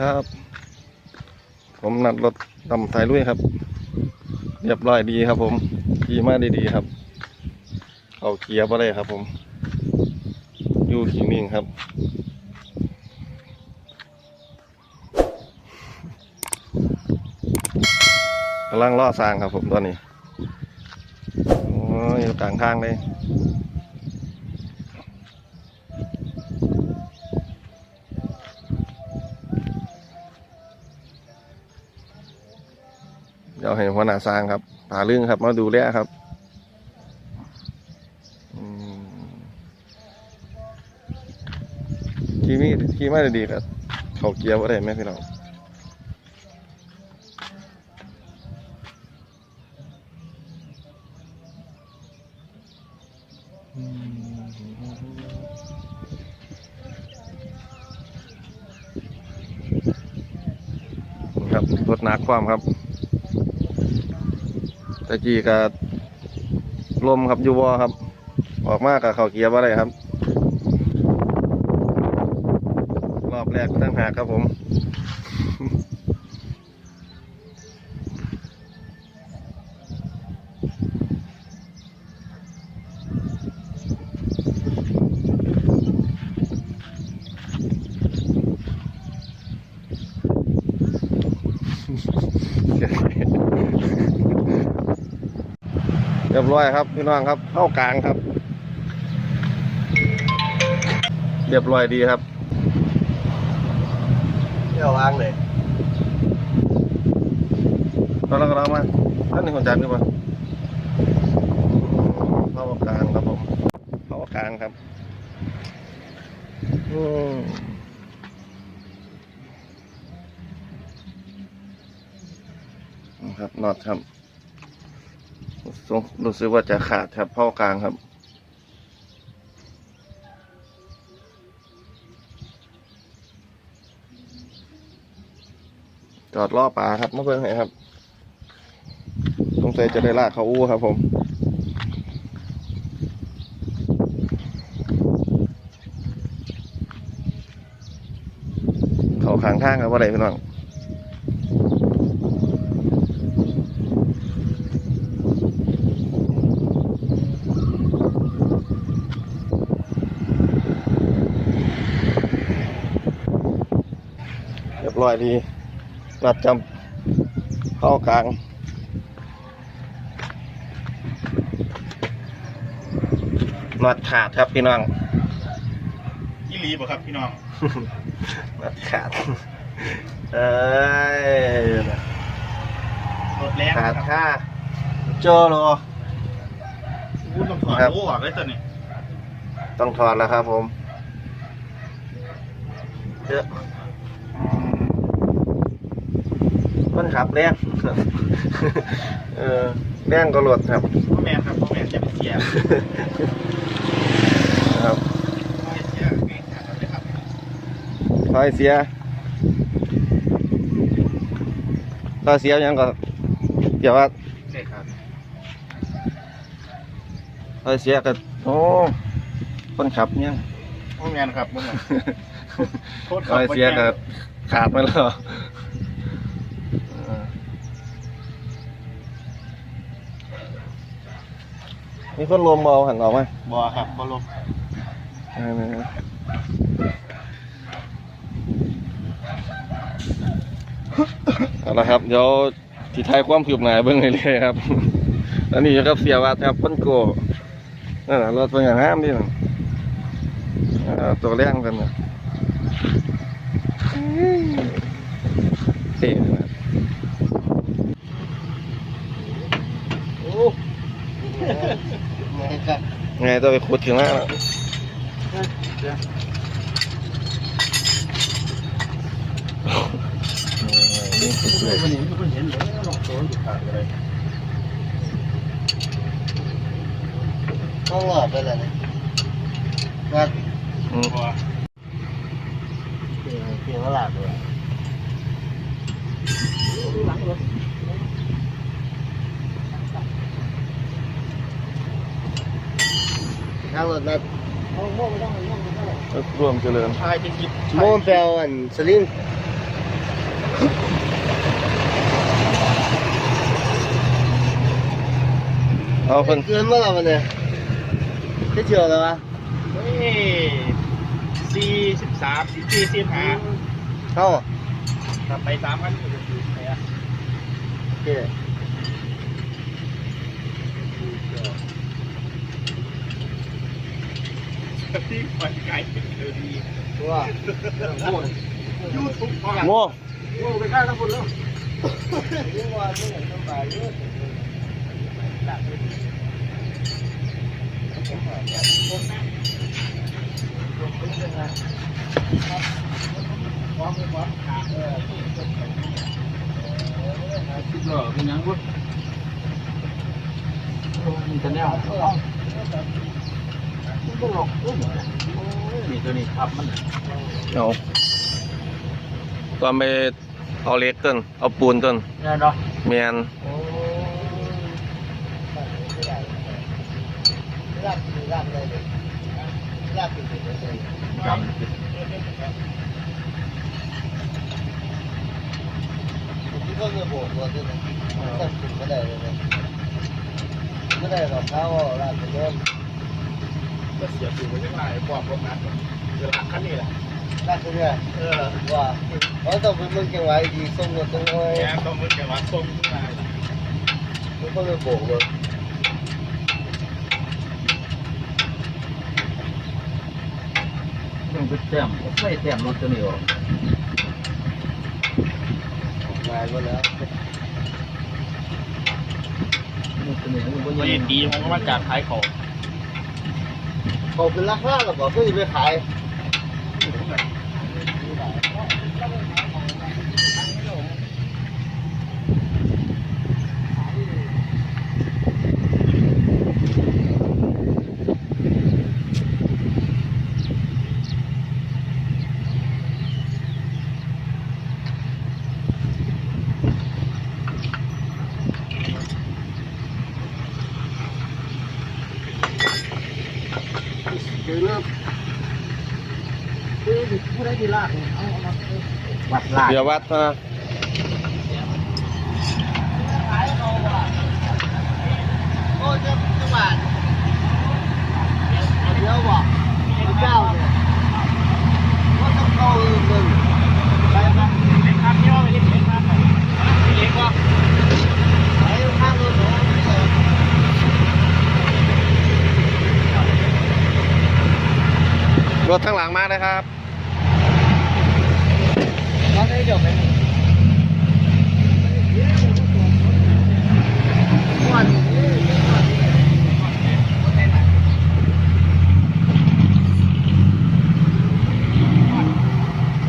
ครับ ผมนัดรถดำสายลุยครับ เรียบร้อยดีครับ ผมขี่มาดีๆครับเอาเกียร์ไปเลยครับ ผม อยู่ขี่นิ่งครับกำลังล่อสร้างครับผมตอนนี้โอ้ยอยู่กลางทางเลย ดี๋ยวให้หัวหน้าสร้างครับผาลึงครับ มาดูแลครับขี่มีขี่มาดีครับเขาเกียร์ว่าได้ไหมพี่น้องครับรถนักความครับะกี้กับลมครับอยูวอครับ ออกมากกับเขาเกียร์ว่าอะไรครับ รอบแรกตั้งหากครับผม เรียบร้อยครับพี่น้องครับเข้ากลางครับ เรียบร้อยดีครับเที่ยววางเลยเราเราก็เรามาท่านนี้คนจันทร์ดีกว่าเข้ากลางครับผมเข้ากลางครับอืมครับน็อตครับท รู้สึกว่าจะขาดครับเข้ากลางครับ จอดล่อปลาครับมาเบิ่งให้ครับสงสัยจะได้ลากเขาอู้ครับผมเขาขางทางครับว่าไรพี่น้อง เรียบร้อยดีนัดจำเข้ากลางนัดขาดครับพี่น้องยี่ลีบ่ครับพี่น้องนัดขาดเอ้ยรถแรงขาดครับค่าโจโลพูดต้องถอดครับโอ้ออกเลยตัวนี้ต้องถอดแล้วครับผมเยอะ มันขับแรงเออแรงก็หลดครับพ่อแมนครับพ่อแมนจะเป็นเสียครับเสียเก่งขาดเลยครับซอยเสียซอยเสียยังก็เดี๋ยวว่าใช่ครับซอยเสียก็โอ้คนขับเนี่ยงพ่อแมนครับพ่อแมนโทษคซรับอยเสียก็ขาดไปแล้ว มีคนลมเบาหันออกไหมบ่ครับบ่ลงเออเอาละครับเดี๋ยวที่ไทายความคืบหน้าเบิ่งเรื่อยๆครับ อันนี้ครับเสียวัดครับพ้นโกนั่นน่ะรถเป็นอย่างห้ามดิน่ะเอ่อตัวแรงกันน่ะ ไงตัวไปขุดถึงแล้วน่ะนี่ขุดเลย วันนี้ไม่เห็นเลยลองโซนอยู่ขาดเลย ต้องหลอดไปเลยนะว่า อืม บ่ เพียงเพียงว่าหลาดเลย ร่วมเจริญยที่คิโมเปลอันสลิงเอาคนเกินมาแล้วมันเนี่ยได้เจอแล้ววะเฮ้ยสี่สิบสามสี่สิบห้าเข้าไปสามกันโอเค ที่ไปไกลเป็นเดินดีว่ายูทูบพอละโม่โอ้ไปข้างทั้งคนแล้วเรื่องว่าไม่เห็นสบายเยอะคิดเหรอเป็นยังบุมีแต่แนวมีตัวนี้ครับมันเอาตอนไปเอาเหล็กต้นเอาปูนต้นเนี่ยเนาะแมนโอ้รับรับเลยรับเป็นเป็นเลยจที่เขาจะบอกว่าด้วยนะต้องถึงไม่ได้เลยนะไม่ได้หรอกเขารับเป็นเรื่อ งำก็เสียบอยู่ไม่ได้ความรบนัดเวลาคันนี้แหละรับเป็นเรื่อเออว่าเขาต้องเป็นเมืองเชียงรายดีส่งเงินตรงนี้แกต้องมึงแกว่าส่งมามันก็เลยบกเลยต้องไปแต้มใส่แต้มรถตัวนี้ออกงานมาแล้วไม่ดีมันก็มาจากขายของ เขาเป็นราคาหรอกก็จะไปขาย เดี๋ยวเริ่มคือผู้ได้ดีลากเอาเอามาวัดลากเดี๋ยววัดนะโอ้จะจะบาทเดี๋ยวบอกเจ้าเนี่ยว่าต้องเข้าเงิน ไปนะเล็กครับย่อไปเล็กเล็กครับเล็กว่า ไปข้างรถหนู รถข้างหลังมาเลยครับ nó thấy được cái này Hoàn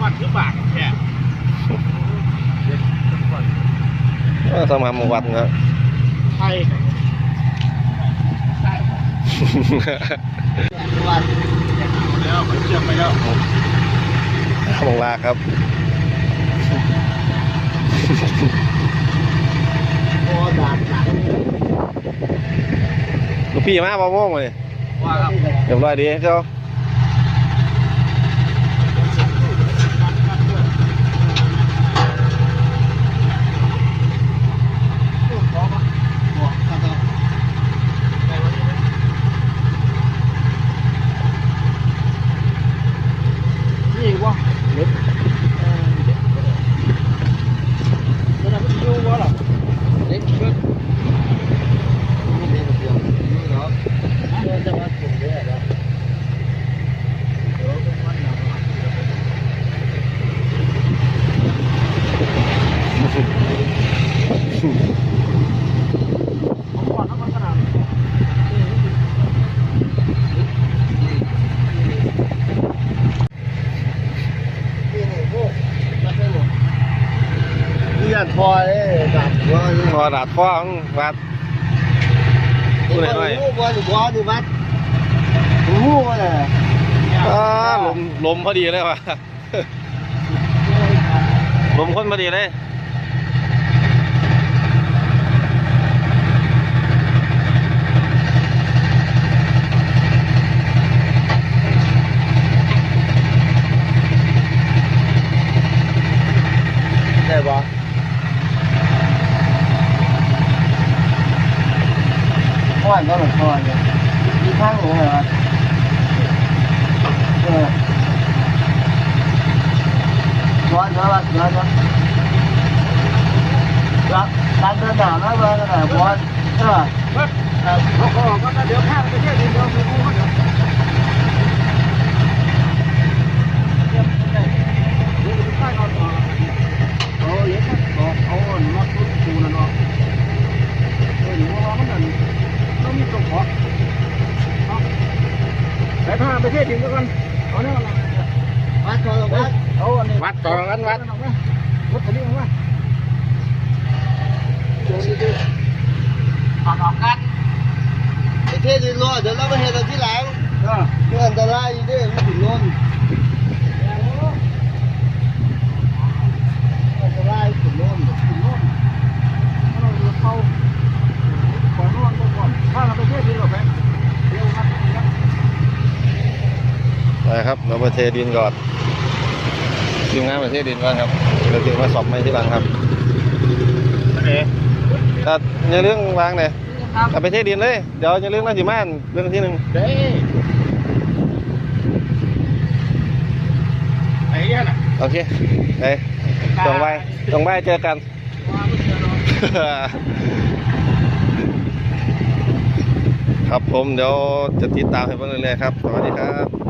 วัดคือบากแค่ เออสมามาวัดนะไทย Hoàn แล้วเชื่อมไปแล้วขมงลากครับ Cô đạt lại ลูกพี่มาบ่โม่งเลยว่าครับเรียบร้อยดีเจ้า นี่ว่าเล็กแล้วมันอยู่ว่าหรอเล็กเล็ก Đây là điều Như đó Cô จะมาถึงได้แล้ว นี่นี่พวกมาได้หมดนี่ยันพอเลยดับว่านี่ พอ ดาดฟ้องวัดดูหน่อยหน่อยลูกว่าหนูว่าหนูวัดหนูลูกว่าอะไรอ่าลมลมพอดีเลยว่ะลมคนพอดีเลย พอว่านก็หลงคอเนี่ยมีข้างหนูเหรอเออร้อนร้อนร้อน ขอแต่ถ้าไปเที่ยวดินก็กันเอาเนี่ยวัดก่อนวัดเอาอันนี้วัดต่อกันวัดวัดตัวนี้มาโดนดิออกอกันไอ้เท่ดินรอเดี๋ยวเราไปเห็นเราที่หลังเรื่ออันตรายอยู่ด้วยมันถึงล้นอันตรายถึงล้นถึงโน่นเราเข้าก่อนนอนก่อนถ้าเราไปเที่ยวดีกว่าไหมเร็วครับ ไปครับเราไปเทดินก่อนทีมงานไปเทดินก่อนครับเราถึงมาสอบไม่ที่หลังครับเอ๊ะถ้าอย่าเรื่องวางเลยถ้าไปเทดินเลย เดี๋ยวอย่าเรื่องน่าสิมานเรื่องที่หนึ่งเด้ไอ้เนี่ยน่ะโอเคไปตรงไปตรงไปเจอกันว่าไม่เจอเนาะครับผมเดี๋ยวจะติดตามให้เพื่อนเรื่อยๆครับ สวัสดีครับ